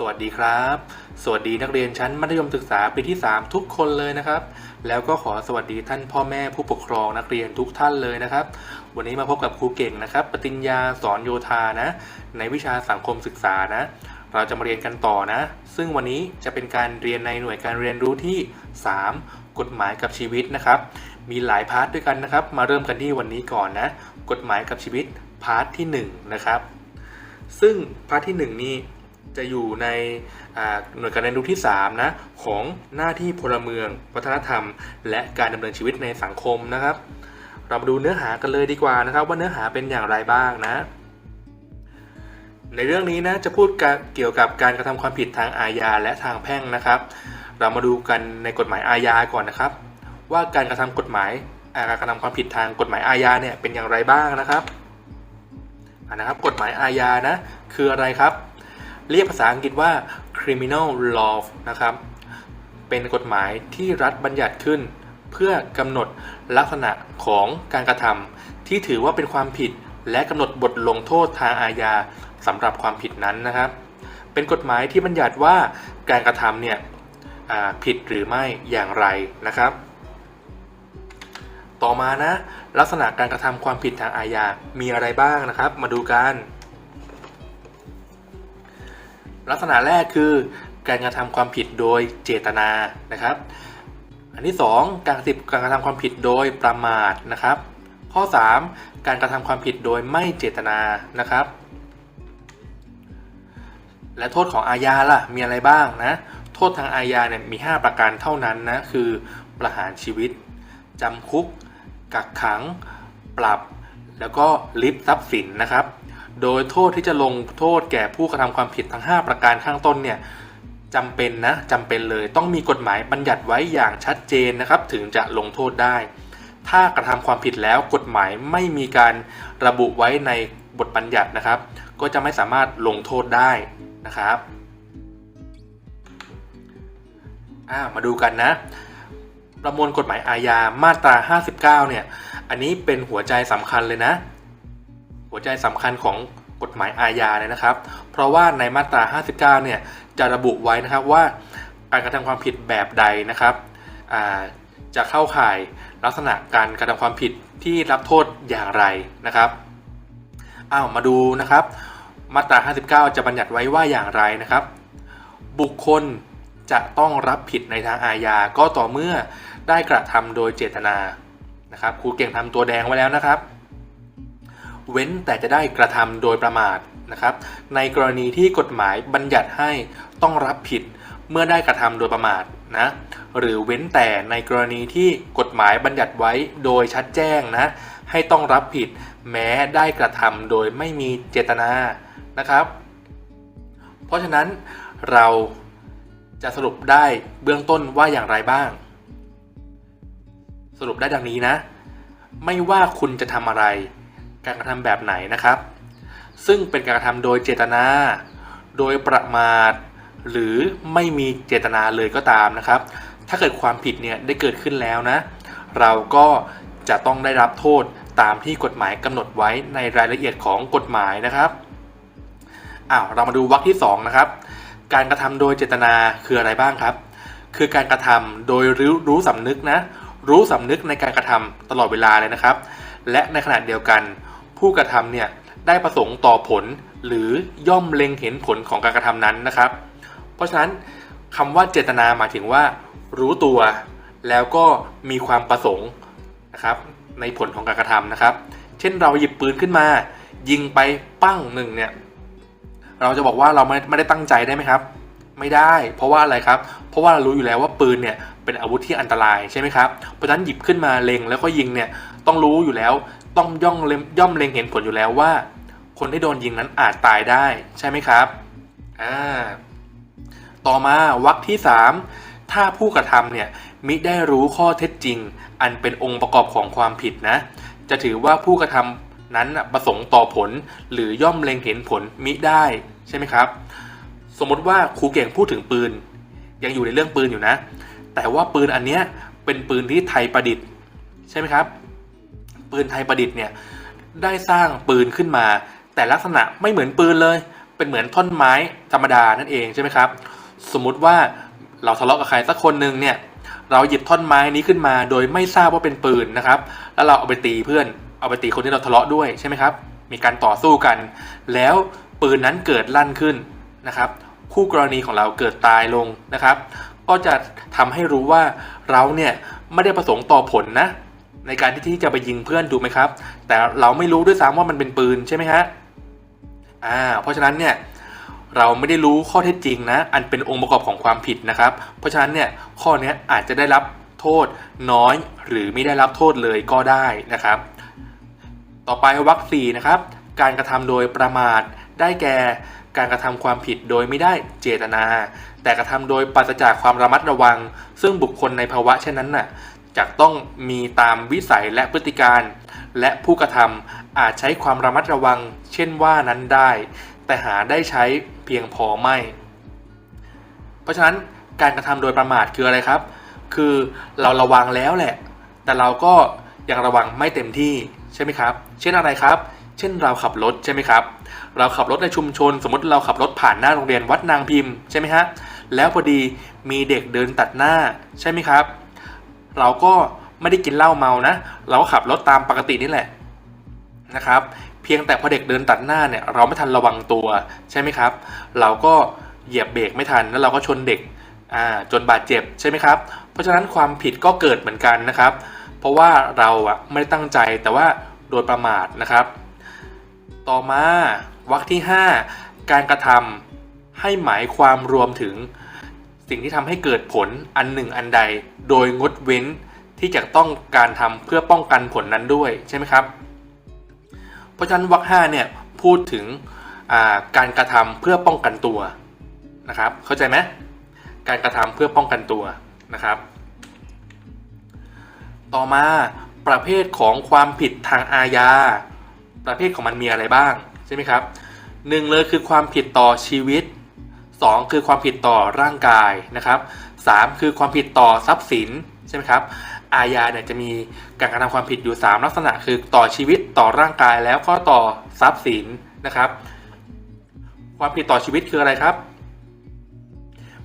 สวัสดีครับ สวัสดีนักเรียนชั้นมัธยมศึกษาปีที่ 3 ทุกคนเลยนะครับ แล้วก็ขอสวัสดีท่านพ่อแม่ผู้ปกครองนักเรียนทุกท่านเลยนะครับ วันนี้มาพบกับครูเก่งนะครับ ปฏิญญาสอนโยธานะ ในวิชาสังคมศึกษานะ เราจะมาเรียนกันต่อนะ ซึ่งวันนี้จะเป็นการเรียนในหน่วยการเรียนรู้ที่ 3 กฎหมายกับชีวิตนะครับ มีหลายพาร์ทด้วยกันนะครับ มาเริ่มกันที่วันนี้ก่อนนะ กฎหมายกับชีวิตพาร์ทที่1นะครับ ซึ่งพาร์ทที่ 1 นี่ จะอยู่ในหน่วยการเรียนรู้ที่ 3 นะ ของหน้าที่พลเมือง วัฒนธรรม และการดำเนินชีวิตในสังคมนะครับ เรามาดูเนื้อหากันเลยดีกว่านะครับ ว่าเนื้อหาเป็นอย่างไรบ้างนะ ในเรื่องนี้นะจะพูดเกี่ยวกับการกระทำความผิดทางอาญาและทางแพ่งนะครับ เรามาดูกันในกฎหมายอาญาก่อนนะครับ ว่าการกระทำกฎหมายการกระทำความผิดทางกฎหมายอาญาเนี่ยเป็นอย่างไรบ้างนะครับอ่านะครับกฎหมายอาญานะคืออะไรครับ เรียกภาษาอังกฤษว่า criminal law นะครับ เป็นกฎหมายที่รัฐบัญญัติขึ้น เพื่อกำหนดลักษณะของการกระทำที่ถือว่าเป็นความผิด และกำหนดบทลงโทษทางอาญาสำหรับความผิดนั้นนะครับ เป็นกฎหมายที่บัญญัติว่าการกระทำเนี่ยผิดหรือไม่อย่างไรนะครับ ต่อมานะลักษณะการกระทำความผิดทางอาญามีอะไรบ้างนะครับ มาดูกัน ลักษณะแรกคือการกระทำความผิดโดยเจตนานะครับ อันที่ 2 การกระทำการกระทำความผิดโดยประมาทนะครับ ข้อ 3 การกระทำความผิดโดยไม่เจตนานะครับ และโทษของอาญาล่ะมีอะไรบ้างนะโทษทางอาญาเนี่ยมี 5 ประการเท่านั้นนะคือประหารชีวิตจำคุก กักขัง ปรับ แล้วก็ลิบทรัพย์สินนะครับ โดยโทษที่จะลงโทษแก่ผู้กระทำความผิดทั้ง 5 ประการข้างต้นเนี่ยจำเป็นนะจำเป็นเลยต้องมีกฎหมายบัญญัติไว้อย่างชัดเจนนะครับ ถึงจะลงโทษได้ ถ้ากระทำความผิดแล้วกฎหมายไม่มีการระบุไว้ในบทบัญญัตินะครับ ก็จะไม่สามารถลงโทษได้นะครับามาดูกันนะ ประมวลกฎหมายอาญามาตรา 59 เนี่ย อันนี้เป็นหัวใจสำคัญเลยนะ หัวใจสำคัญของกฎหมายอาญาเลยนะครับ เพราะว่าในมาตรา 59 เนี่ยจะระบุไว้นะครับว่าการกระทำความผิดแบบใดนะครับจะเข้าข่ายลักษณะการกระทำความผิดที่รับโทษอย่างไรนะครับอ้าวมาดูนะครับ มาตรา 59 จะบัญญัติไว้ว่าอย่างไรนะครับ บุคคลจะต้องรับผิดในทางอาญาก็ต่อเมื่อได้กระทำโดยเจตนานะครับครูเก่งทำตัวแดงไว้แล้วนะครับ เว้นแต่จะได้กระทำโดยประมาทนะครับ ในกรณีที่กฎหมายบัญญัติให้ต้องรับผิดเมื่อได้กระทำโดยประมาทนะหรือเว้นแต่ในกรณีที่กฎหมายบัญญัติไว้โดยชัดแจ้งนะให้ต้องรับผิดแม้ได้กระทำโดยไม่มีเจตนานะครับ เพราะฉะนั้นเราจะสรุปได้เบื้องต้นว่าอย่างไรบ้าง สรุปได้ดังนี้นะ ไม่ว่าคุณจะทำอะไร การกระทำแบบไหนนะครับ ซึ่งเป็นการกระทำโดยเจตนา โดยประมาท หรือไม่มีเจตนาเลยก็ตามนะครับ ถ้าเกิดความผิดเนี่ยได้เกิดขึ้นแล้วนะ เราก็จะต้องได้รับโทษตามที่กฎหมายกำหนดไว้ในรายละเอียดของกฎหมายนะครับอ้าวเรามาดูวรรคที่2นะครับ การกระทำโดยเจตนาคืออะไรบ้างครับ คือการกระทำโดยรู้รู้สำนึกนะ รู้สำนึกในการกระทำตลอดเวลาเลยนะครับ และในขณะเดียวกัน ผู้กระทำเนี่ยได้ประสงค์ต่อผลหรือย่อมเล็งเห็นผลของการกระทำนั้นนะครับ เพราะฉะนั้นคำว่าเจตนาหมายถึงว่า รู้ตัวแล้วก็มีความประสงค์นะครับในผลของการกระทำนะครับ เช่นเราหยิบปืนขึ้นมา ยิงไปปั้งหนึ่งเนี่ยเราจะบอกว่าเราไม่ไม่ได้ตั้งใจได้ไหมครับ ไม่ได้ เพราะว่าอะไรครับ เพราะว่าเรารู้อยู่แล้วว่าปืนเนี่ยเป็นอาวุธที่อันตรายใช่ไหมครับเพราะฉะนั้นหยิบขึ้นมาเล็งแล้วก็ยิงเนี่ย ต้องรู้อยู่แล้ว ต้องย่องเล็มย่อมเล็งเห็นผลอยู่แล้วว่า คนที่โดนยิงนั้นอาจตายได้ใช่ไหมครับอ่าต่อมาวรรคที่ 3 ถ้าผู้กระทำเนี่ยมิได้รู้ข้อเท็จจริง อันเป็นองค์ประกอบของความผิดนะ จะถือว่าผู้กระทำนั้นประสงค์ต่อผล หรือย่อมเล็งเห็นผลมิได้ใช่ไหมครับ สมมติว่าครูเก่งพูดถึงปืน ยังอยู่ในเรื่องปืนอยู่นะ แต่ว่าปืนอันเนี้ยเป็นปืนที่ไทยประดิษฐ์ ใช่ไหมครับ ปืนไทยประดิษฐ์เนี่ยได้สร้างปืนขึ้นมา แต่ลักษณะไม่เหมือนปืนเลย เป็นเหมือนท่อนไม้ธรรมดานั่นเองใช่ไหมครับ สมมุติว่าเราทะเลาะกับใครสักคนหนึ่งเนี่ยเราหยิบท่อนไม้นี้ขึ้นมา โดยไม่ทราบว่าเป็นปืนนะครับ แล้วเราเอาไปตีเพื่อน เอาไปตีคนที่เราทะเลาะด้วยใช่ไหมครับ มีการต่อสู้กัน แล้วปืนนั้นเกิดลั่นขึ้นนะครับ คู่กรณีของเราเกิดตายลงนะครับ ก็จะทำให้รู้ว่าเราเนี่ยไม่ได้ประสงค์ต่อผลนะ ในการที่ที่จะไปยิงเพื่อนถูกไหมครับ แต่เราไม่รู้ด้วยซ้ำว่ามันเป็นปืนใช่ไหมฮะอ่าเพราะฉะนั้นเนี่ยเราไม่ได้รู้ข้อเท็จจริงนะ อันเป็นองค์ประกอบของความผิดนะครับ เพราะฉะนั้นเนี่ยข้อเนี้ยอาจจะได้รับโทษน้อยหรือไม่ได้รับโทษเลยก็ได้นะครับ ต่อไปวรรคสี่นะครับ การกระทำโดยประมาทได้แก่การกระทำความผิดโดยไม่ได้เจตนา แต่กระทำโดยปราศจากความระมัดระวัง ซึ่งบุคคลในภาวะเช่นนั้นน่ะ จะต้องมีตามวิสัยและพฤติการ และผู้กระทำอาจใช้ความระมัดระวัง เช่นว่านั้นได้ แต่หาได้ใช้เพียงพอไม่ เพราะฉะนั้นการกระทำโดยประมาทคืออะไรครับ คือเราระวังแล้วแหละ แต่เราก็ยังระวังไม่เต็มที่ใช่ไหมครับ เช่นอะไรครับ เช่นเราขับรถใช่ไหมครับ เราขับรถในชุมชน สมมติเราขับรถผ่านหน้าโรงเรียนวัดนางพิมพ์ใช่ไหมฮะ แล้วพอดีมีเด็กเดินตัดหน้าใช่ไหมครับ เราก็ไม่ได้กินเหล้าเมานะ เราก็ขับรถตามปกตินี่แหละนะครับ เพียงแต่พอเด็กเดินตัดหน้าเนี่ยเราไม่ทันระวังตัวใช่ไหมครับ เราก็เหยียบเบรกไม่ทันแล้วเราก็ชนเด็กอ่าจนบาดเจ็บใช่ไหมครับ เพราะฉะนั้นความผิดก็เกิดเหมือนกันนะครับ เพราะว่าเราอะไม่ได้ตั้งใจแต่ว่าโดยประมาทนะครับ ต่อมาวรรคที่ 5 การกระทำให้หมายความรวมถึง สิ่งที่ทำให้เกิดผลอันหนึ่งอันใด โดยงดเว้นที่จะต้องการทำเพื่อป้องกันผลนั้นด้วยใช่ไหมครับ เพราะฉะนั้นวรรคห้าเนี่ยพูดถึงการกระทำเพื่อป้องกันตัวนะครับ เข้าใจไหมการกระทำเพื่อป้องกันตัวนะครับ ต่อมาประเภทของความผิดทางอาญา ประเภทของมันมีอะไรบ้างใช่ไหมครับหนึ่งเลยคือความผิดต่อชีวิต 2 คือความผิดต่อร่างกายนะครับ 3 คือความผิดต่อทรัพย์สินใช่ไหมครับอาญาเนี่ยจะมีการกระทำความผิดอยู่ 3 ลักษณะ คือต่อชีวิตต่อร่างกายแล้วก็ต่อทรัพย์สินนะครับ ความผิดต่อชีวิตคืออะไรครับ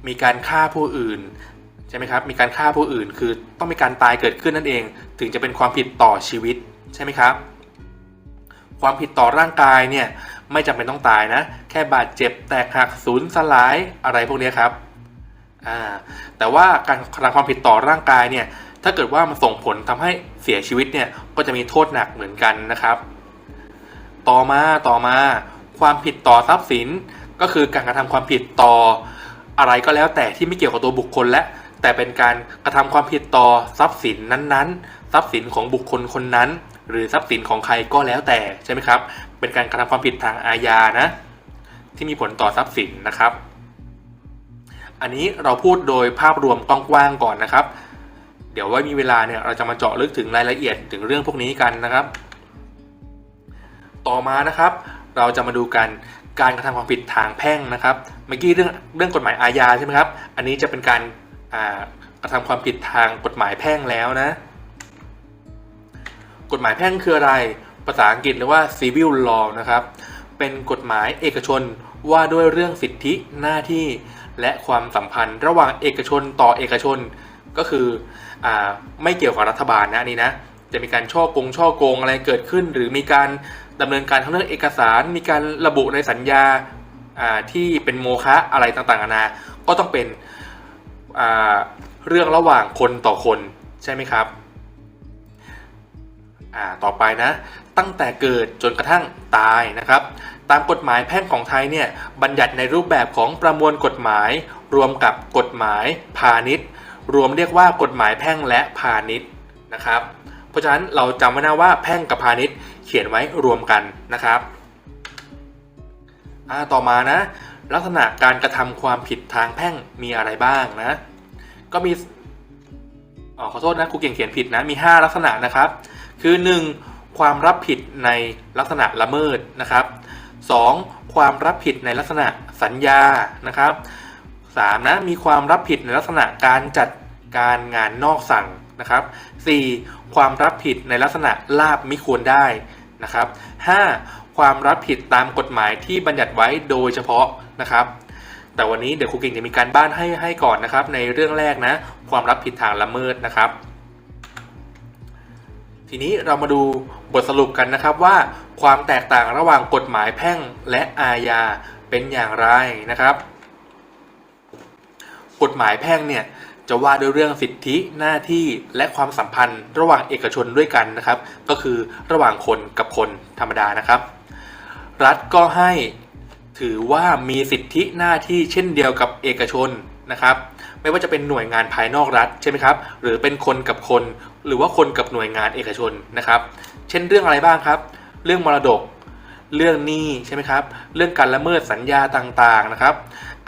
มีการฆ่าผู้อื่นใช่ไหมครับมีการฆ่าผู้อื่นคือต้องมีการตายเกิดขึ้นนั่นเอง ถึงจะเป็นความผิดต่อชีวิตใช่ไหมครับ ความผิดต่อร่างกายเนี่ย ไม่จำเป็นต้องตายนะ แค่บาดเจ็บแตกหักสูญสลายอะไรพวกนี้ครับอ่าแต่ว่าการกระทำความผิดต่อร่างกายเนี่ยถ้าเกิดว่ามันส่งผลทำให้เสียชีวิตเนี่ยก็จะมีโทษหนักเหมือนกันนะครับ ต่อมาต่อมา ความผิดต่อทรัพย์สิน ก็คือการกระทำความผิดต่ออะไรก็แล้วแต่ที่ไม่เกี่ยวกับตัวบุคคลและแต่เป็นการกระทำความผิดต่อทรัพย์สินนั้นๆ ทรัพย์สินของบุคคลคนนั้น หรือทรัพย์สินของใครก็แล้วแต่ใช่ไหมครับ เป็นการกระทำความผิดทางอาญานะ ที่มีผลต่อทรัพย์สินนะครับ อันนี้เราพูดโดยภาพรวมกว้างๆก่อนนะครับ เดี๋ยวไว้มีเวลาเนี่ยเราจะมาเจาะลึกถึงรายละเอียดถึงเรื่องพวกนี้กันนะครับ ต่อมานะครับ เราจะมาดูกันการกระทำความผิดทางแพ่งนะครับ เมื่อกี้เรื่องเรื่องกฎหมายอาญาใช่ไหมครับ อันนี้จะเป็นการกระทำความผิดทางกฎหมายแพ่งแล้วนะ กฎหมายแพ่งคืออะไร ภาษาอังกฤษเรียกว่า civil law นะครับ เป็นกฎหมายเอกชนว่าด้วยเรื่องสิทธิหน้าที่ และความสัมพันธ์ ระหว่างเอกชนต่อเอกชน ก็คืออไม่เกี่ยวกับรัฐบาลนะนี่นะ จะมีการช่อกงช่อโกงอะไรเกิดขึ้น หรือมีการดำเนินการทางเรื่องเอกสาร มีการระบุในสัญญาที่เป็นโมฆะอะไรต่างๆนานา ก็ต้องเป็นเรื่องระหว่างคนต่อคนใช่ไหมครับ อ่าต่อไปนะ ตั้งแต่เกิดจนกระทั่งตายนะครับ ตามกฎหมายแพ่งของไทยเนี่ยบัญญัติในรูปแบบของประมวลกฎหมาย รวมกับกฎหมายพาณิชย์ รวมเรียกว่ากฎหมายแพ่งและพาณิชย์นะครับ เพราะฉะนั้นเราจำไว้นะว่าแพ่งกับพาณิชย์เขียนไว้รวมกันนะครับอ่าต่อมานะ ลักษณะการกระทำความผิดทางแพ่งมีอะไรบ้างนะ ก็มีอ๋อขอโทษนะครูเก่งเขียนผิดนะมี 5 ลักษณะนะครับ คือ 1. ความรับผิดในลักษณะละเมิดนะครับ 2. ความรับผิดในลักษณะสัญญานะครับ 3. นะมีความรับผิดในลักษณะการจัดการงานนอกสั่งนะครับ 4. ความรับผิดในลักษณะลาบมิควรได้นะครับ 5. ความรับผิดตามกฎหมายที่บัญญัติไว้โดยเฉพาะนะครับ แต่วันนี้เดี๋ยวครูเก่งจะมีการบ้านให้ให้ก่อนนะครับ ในเรื่องแรกนะ ความรับผิดทางละเมิดนะครับ ทีนี้เรามาดูบทสรุปกันนะครับว่าความแตกต่างระหว่างกฎหมายแพ่งและอาญาเป็นอย่างไรนะครับ กฎหมายแพ่งเนี่ยจะว่าด้วยเรื่องสิทธิหน้าที่และความสัมพันธ์ ระหว่างเอกชนด้วยกันนะครับ ก็คือระหว่างคนกับคนธรรมดานะครับ รัฐก็ให้ถือว่ามีสิทธิหน้าที่เช่นเดียวกับเอกชนนะครับ ไม่ว่าจะเป็นหน่วยงานภายนอกรัฐใช่ไหมครับ หรือเป็นคนกับคน หรือว่าคนกับหน่วยงานเอกชนนะครับ เช่นเรื่องอะไรบ้างครับ เรื่องมรดก เรื่องหนี้ใช่ไหมครับ เรื่องการละเมิดสัญญาต่างๆนะครับ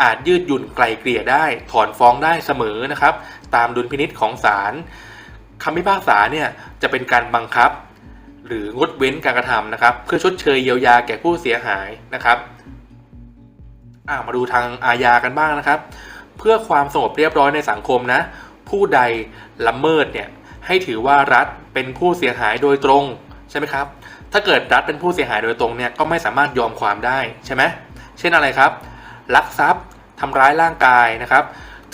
อาจยืดหยุ่นไกลเกลี่ยได้ ถอนฟ้องได้เสมอนะครับ ตามดุลพินิษของศาลคำพิพากษาเนี่ยจะเป็นการบังคับ หรืองดเว้นการกระทำนะครับ เพื่อชดเชยเยียวยาแก่ผู้เสียหายนะครับามาดูทางอาญากันบ้างนะครับ เพื่อความสงบเรียบร้อยในสังคมนะ ผู้ใดละเมิดเนี่ย ให้ถือว่ารัฐเป็นผู้เสียหายโดยตรงใช่ไหมครับ ถ้าเกิดรัฐเป็นผู้เสียหายโดยตรงเนี่ยก็ไม่สามารถยอมความได้ใช่ไหมเช่นอะไรครับ ลักทรัพย์ทำร้ายร่างกายนะครับ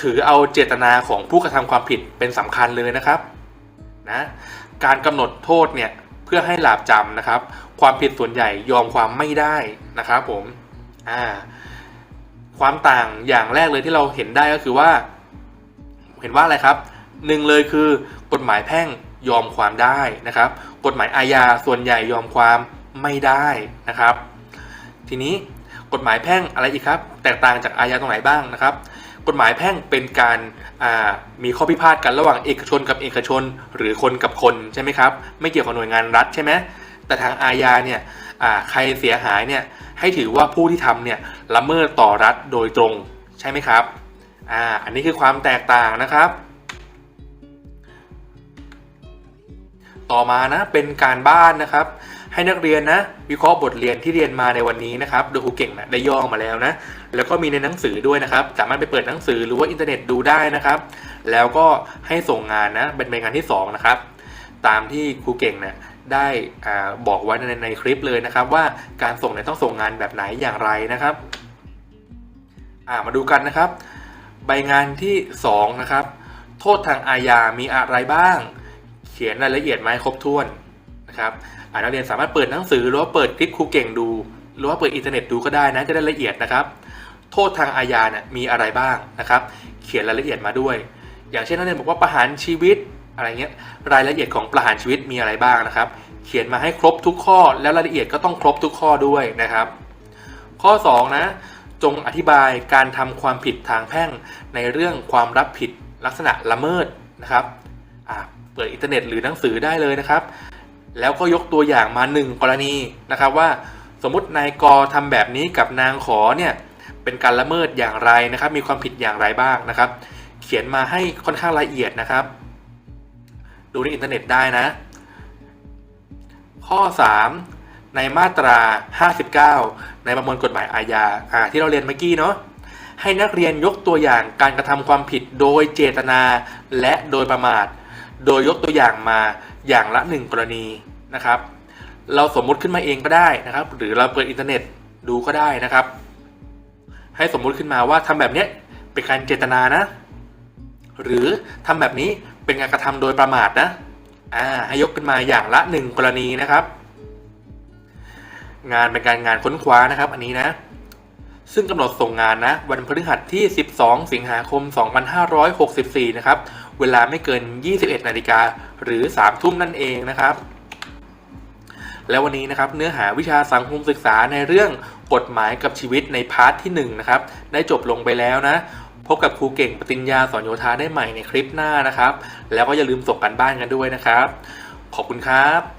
ถือเอาเจตนาของผู้กระทำความผิดเป็นสำคัญเลยนะครับนะการกำหนดโทษเนี่ยเพื่อให้หลาบจำนะครับ ความผิดส่วนใหญ่ยอมความไม่ได้นะครับผมอ่าความต่างอย่างแรกเลยที่เราเห็นได้ก็คือว่า เห็นว่าอะไรครับหนึ่งเลยคือ กฎหมายแพ่งยอมความได้นะครับ กฎหมายอาญาส่วนใหญ่ยอมความไม่ได้นะครับ ทีนี้กฎหมายแพ่งอะไรอีกครับ แตกต่างจากอาญาตรงไหนบ้างนะครับ กฎหมายแพ่งเป็นการมีข้อพิพาทกันระหว่างเอกชนกับเอกชน หรือคนกับคนใช่ไหมครับ ไม่เกี่ยวกับหน่วยงานรัฐใช่ไหมแต่ทางอาญาเนี่ยใครเสียหายเนี่ยให้ถือว่าผู้ที่ทำเนี่ยละเมิดต่อรัฐโดยตรงใช่ไหมครับอ่าอันนี้คือความแตกต่างนะครับ ต่อมานะเป็นการบ้านนะครับ ให้นักเรียนนะวิเคราะห์บทเรียนที่เรียนมาในวันนี้นะครับโดยครูเก่งนะได้ย่อมาแล้วนะแล้วก็มีในหนังสือด้วยนะครับ สามารถไปเปิดหนังสือหรือว่าอินเทอร์เน็ตดูได้นะครับ แล้วก็ให้ส่งงานนะเป็นงานที่2นะครับตามที่ครูเก่งเนะี่ยได้อาบอกไว้ในในคลิปเลยนะครับ ว่าการส่งเนี่ยต้องส่งงานแบบไหนอย่างไรนะครับมาดูกันนะครับ ใบงานที่2นะครับโทษทางอาญามีอะไรบ้าง ขียนรายละเอียดมาให้ครบถ้วนนะครับนักเรียนสามารถเปิดหนังสือหรือว่าเปิดคลิปครูเก่งดู หรือว่าเปิดอินเทอร์เน็ตดูก็ได้นะจะได้ละเอียดนะครับ โทษทางอาญาเนี่ยมีอะไรบ้างนะครับ เขียนรายละเอียดมาด้วย อย่างเช่นนักเรียนบอกว่าประหารชีวิตอะไรเงี้ยรายละเอียดของประหารชีวิตมีอะไรบ้างนะครับ เขียนมาให้ครบทุกข้อ แล้วรายละเอียดก็ต้องครบทุกข้อด้วยนะครับ ข้อ2นะจงอธิบายการทำความผิดทางแพ่งในเรื่องความรับผิดลักษณะละเมิดนะครับ ปิดอินเทอร์เน็ตหรือหนังสือได้เลยนะครับ แล้วก็ยกตัวอย่างมาหนึ่งกรณีนะครับว่าสมมตินายกทำแบบนี้กับนางขอเนี่ยเป็นการละเมิดอย่างไรนะครับ มีความผิดอย่างไรบ้างนะครับ เขียนมาให้ค่อนข้างละเอียดนะครับ ดูในอินเทอร์เน็ตได้นะ ข้อ 3 ในมาตรา 59 ในประมวลกฎหมายอาญาที่เราเรียนเมื่อกี้เนาะให้นักเรียนยกตัวอย่างการกระทำความผิดโดยเจตนาและโดยประมาท โดยยกตัวอย่างมาอย่างละหนึ่งกรณีนะครับ เราสมมุติขึ้นมาเองก็ได้นะครับ หรือเราเปิดอินเทอร์เน็ตดูก็ได้นะครับ ให้สมมุติขึ้นมาว่าทำแบบนี้เป็นการเจตนานะ หรือทำแบบนี้เป็นการกระทำโดยประมาทนะอ่าให้ยกขึ้นมาอย่างละหนึ่งกรณีนะครับ งานเป็นการงานค้นคว้านะครับ อันนี้นะซึ่งกำหนดส่งงานนะวันพฤหัสที่ 12 สิงหาคม 2564 นะครับ เวลาไม่เกิน 21 นาฬิกาหรือ 3 ทุ่มนั่นเองนะครับ และววันนี้นะครับเนื้อหาวิชาสังคมศึกษาในเรื่องกฎหมายกับชีวิตในพาร์ทที่1นะครับได้จบลงไปแล้วนะพบกับครูเก่งปติญญาสอนโยธาได้ใหม่ในคลิปหน้านะครับ แล้วก็อย่าลืมส่งกันบ้านกันด้วยนะครับ ขอบคุณครับ